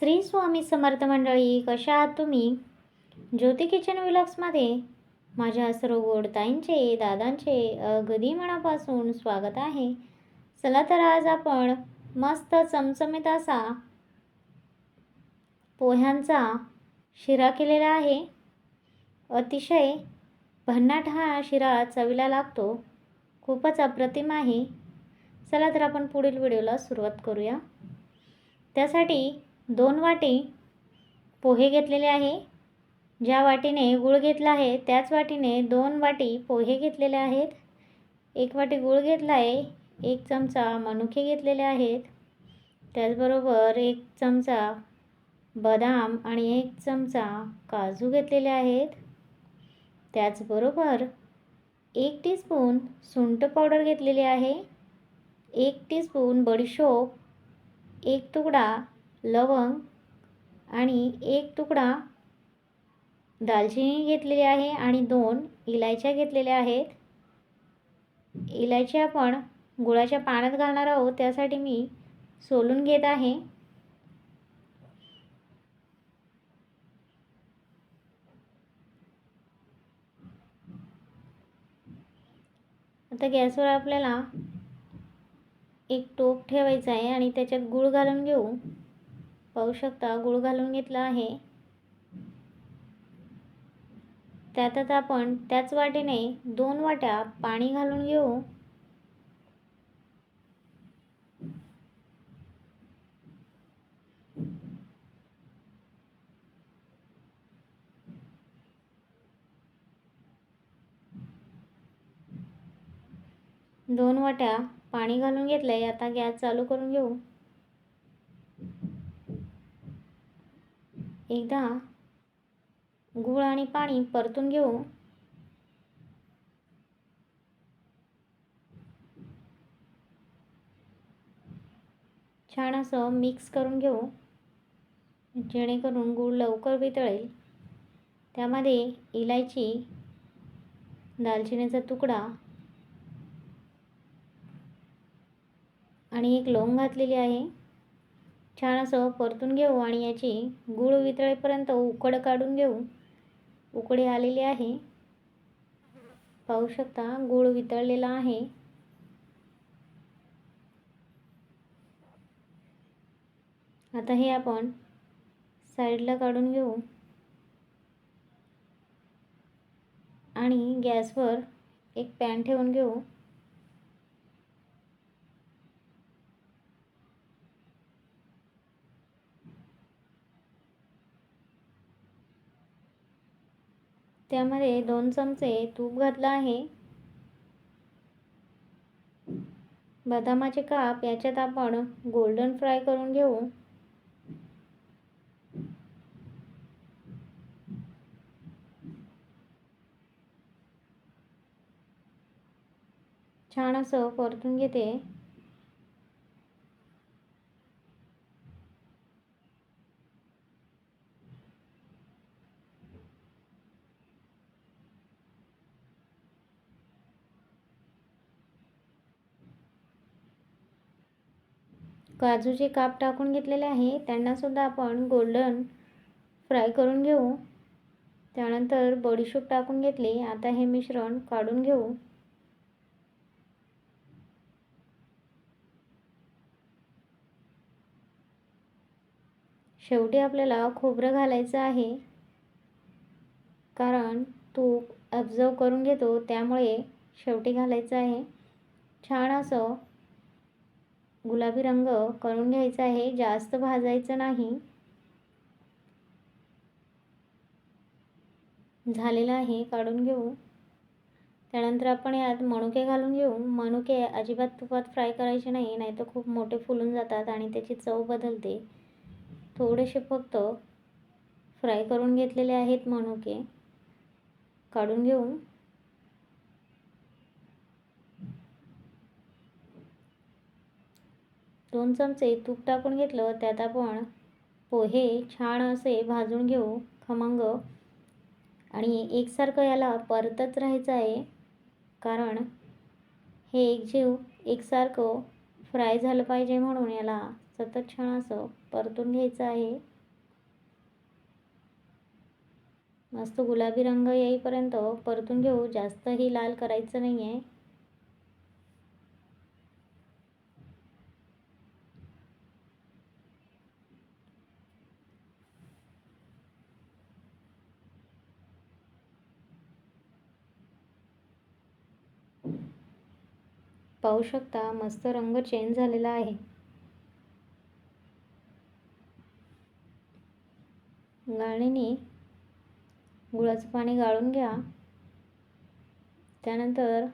श्री स्वामी समर्थ मंडळी कशा आहात तुम्ही? ज्योती किचन विलॉग्समध्ये माझ्या सर्व गोडताईंचे दादांचे अगदी मनापासून स्वागत आहे. चला तर आज आपण मस्त चमचमीत असा पोह्यांचा शिरा केलेला आहे. अतिशय भन्नाट हा शिरा चवीला लागतो. खूपच अप्रतिम आहे. चला तर आपण पुढील व्हिडिओला सुरुवात करूया. त्यासाठी दोन वाटी पोहे घेतलेले आहे. ज्या वाटीने गूळ घेतला आहे त्याच वाटीने दोन वाटी पोहे घेतलेले आहेत. एक वाटी गूळ घेतला आहे एक चमचा मनुके घेतलेले आहेत. त्याचबरोबर एक चमचा बदाम आणि एक चमचा काजू घेतलेले आहेत. त्याचबरोबर एक टीस्पून सुंठ पावडर घेतलेली आहे. एक टीस्पून बडीशोप एक तुकडा लवंग आणि एक तुकडा दालचिनी घेतलेली आहे आणि दोन इलायच्या घेतलेल्या आहेत. इलायची आपण गुळाच्या पाण्यात घालणार आहोत त्यासाठी मी सोलून घेत आहे. आता गॅसवर आपल्याला एक टोप ठेवायचा आहे आणि त्याच्यात गूळ घालून घेऊ. पाहू शकता गूळ घालून घेतला आहे. त्यातच आपण त्याच वाटीने दोन वाट्या पाणी घालून घेऊ. दोन वाट्या पाणी घालून घेतलंय आता गॅस चालू करून घेऊ. एकदा गूळ आणि पाणी परतून घेऊ. छान असं मिक्स करून घेऊ. जेणेकरून गूळ लवकर वितळेल. त्यामध्ये इलायची दालचिनीचा तुकडा आणि एक लवंग घातलेली आहे. छान असं परतून घेऊ आणि याची गूळ वितळेपर्यंत उकड काढून घेऊ. उकडी आलेली आहे. पाहू शकता गूळ वितळलेला आहे. आता हे आपण साईडला काढून घेऊ. आणि गॅसवर एक पॅन ठेवून घेऊ. त्यामध्ये दोन चमचे तूप घातलं आहे. बदामाचे काप याच्यात आपण गोल्डन फ्राय करून घेऊ. छान असं परतून घेते. काजूचे काप टाकून घेतलेले आहे. त्यांनासुद्धा आपण गोल्डन फ्राय करून घेऊ. त्यानंतर बडीशूप टाकून घेतली. आता हे मिश्रण काढून घेऊ. शेवटी आपल्याला खोबरं घालायचं आहे. कारण तूप ॲब्झर्व करून घेतो त्यामुळे शेवटी घालायचं आहे. छान असं गुलाबी रंग करून घ्यायचा आहे. जास्त भाजायचं नाही. झालेला आहे. काढून घेऊ. त्यानंतर आपण यात मनुके घालून घेऊ. मनुके अजिबात तुपात फ्राय करायचे नाही. नाही तर खूप मोठे फुलून जातात आणि त्याची चव बदलते. थोडेसे फक्त फ्राय करून घेतलेले आहेत मनुके. काढून घेऊ. दोन चमचे तूप टाकून घेतलं त्यात आपण पोहे छान असे भाजून घेऊ खमंग. आणि एकसारखं याला परतच राहायचं आहे कारण हे एकजीव एकसारखं फ्राय झालं पाहिजे म्हणून याला सतत छान असं परतून घ्यायचं आहे. मस्त गुलाबी रंग येईपर्यंत परतून घेऊ जास्तही लाल करायचं नाही आहे पाहू शकता मस्त रंग चेंज झालेला आहे. गाळणीने गुळाचं पाणी गाळून घ्या. त्यानंतर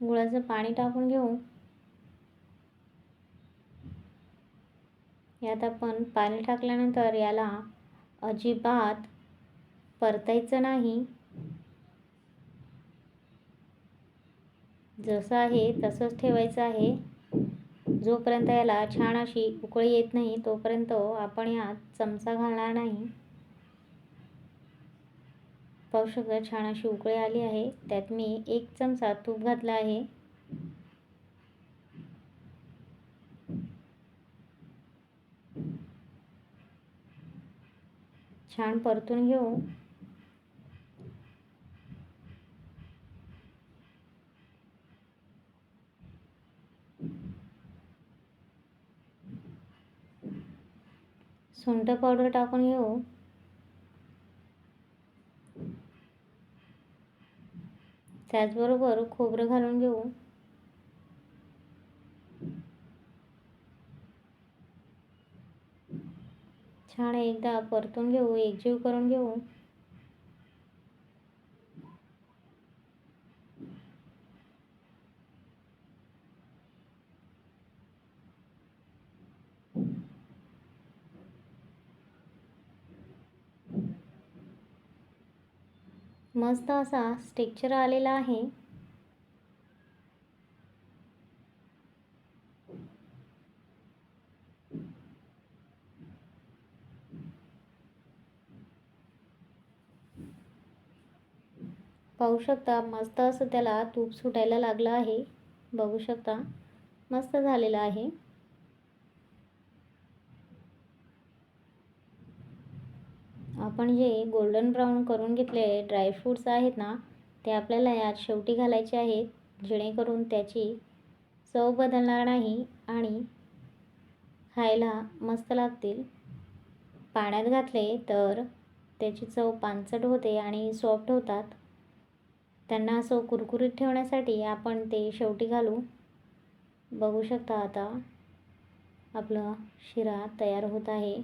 गुळाचं पाणी टाकून घेऊ. यात आपण पाणी टाकल्यानंतर याला अजिबात परतायचं नाही. जसं आहे तसंच ठेवायचं आहे. जोपर्यंत याला छान अशी उकळी येत नाही तोपर्यंत आपण यात चमचा घालणार नाही. पाहू शकता छान अशी उकळी आली आहे. त्यात मी एक चमचा तूप घातला आहे. छान परतून घेऊ. सुंठ पावडर टाकून घेऊ. त्याचबरोबर खोबरं घालून घेऊ. छान एकदा परतून घेऊ एकजीव करून घेऊ. मस्त असा स्टेक्चर आलेला आहे. पाहू शकता मस्त असं त्याला तूप सुटायला लागलं आहे. बघू शकता मस्त झालेलं आहे. आपण जे गोल्डन ब्राऊन करून घेतले ड्रायफ्रूट्स आहेत ना ते आपल्याला यात शेवटी घालायचे आहेत जेणेकरून त्याची चव बदलणार नाही आणि खायला मस्त लागतील. पाण्यात घातले तर त्याची चव पानसट होते आणि सॉफ्ट होतात. त्यांना असं कुरकुरीत ठेवण्यासाठी आपण ते शेवटी घालू. बघू शकता आता आपलं शिरा तयार होत आहे.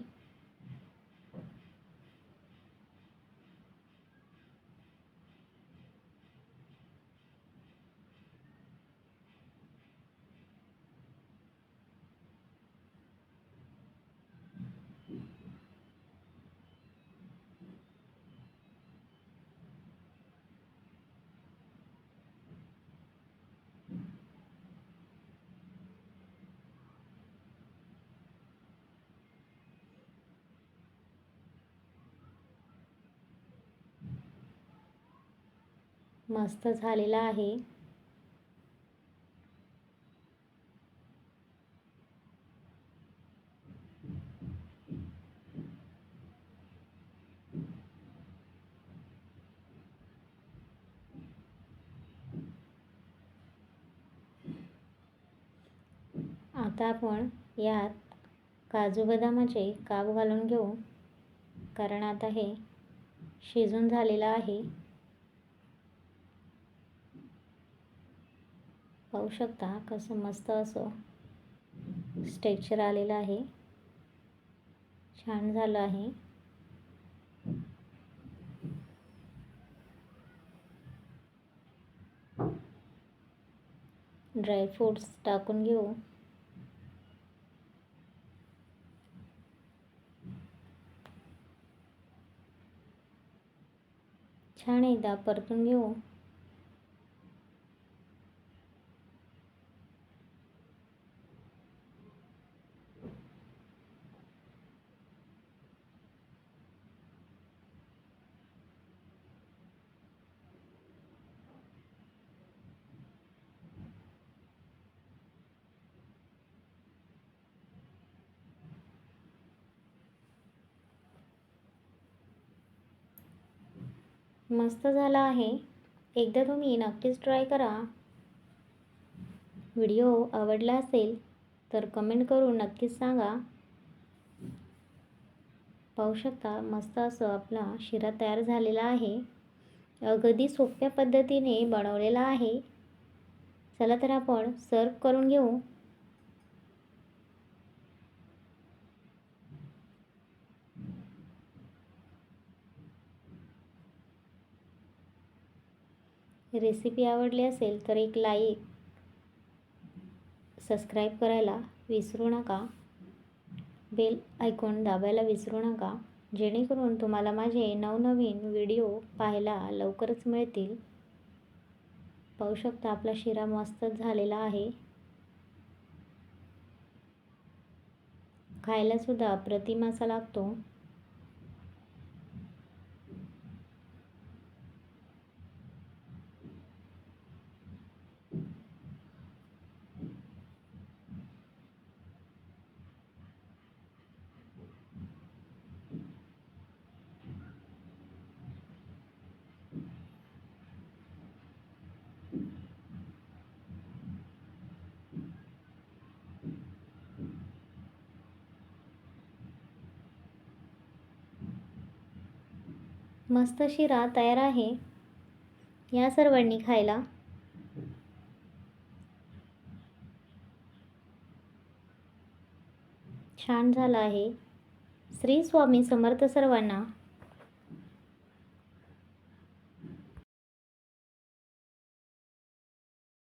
मस्त झालेला आहे. आता आपण यात काजू बदामाचे काप घालून घेऊ. कारण आता हे शिजून झालेलं आहे. पाहू शकता कसं मस्त असं स्ट्रेक्चर आलेलं आहे. छान झालं आहे. ड्रायफ्रूट्स टाकून घेऊ. छान एकदा परतून घेऊ. मस्त झाला आहे. एकदा तुम्ही नक्कीच ट्राय करा. व्हिडिओ आवडला असेल तर कमेंट करून नक्कीच सांगा. पाहू शकता मस्त असं आपला शिरा तयार झालेला आहे. अगदी सोप्या पद्धतीने बनवलेला आहे. चला तर आपण सर्व करून घेऊ. रेसिपी आवडली असेल तर एक लाईक सबस्क्राईब करायला विसरू नका. बेल ऐकून दाबायला विसरू नका. जेणेकरून तुम्हाला माझे नवनवीन व्हिडिओ पाहायला लवकरच मिळतील. पाहू शकता आपला शिरा मस्तच झालेला आहे. खायलासुद्धा प्रतिमासा लागतो. मस्त शिरा तयार आहे. या सर्वांनी खायला. छान झाला आहे. श्री स्वामी समर्थ सर्वांना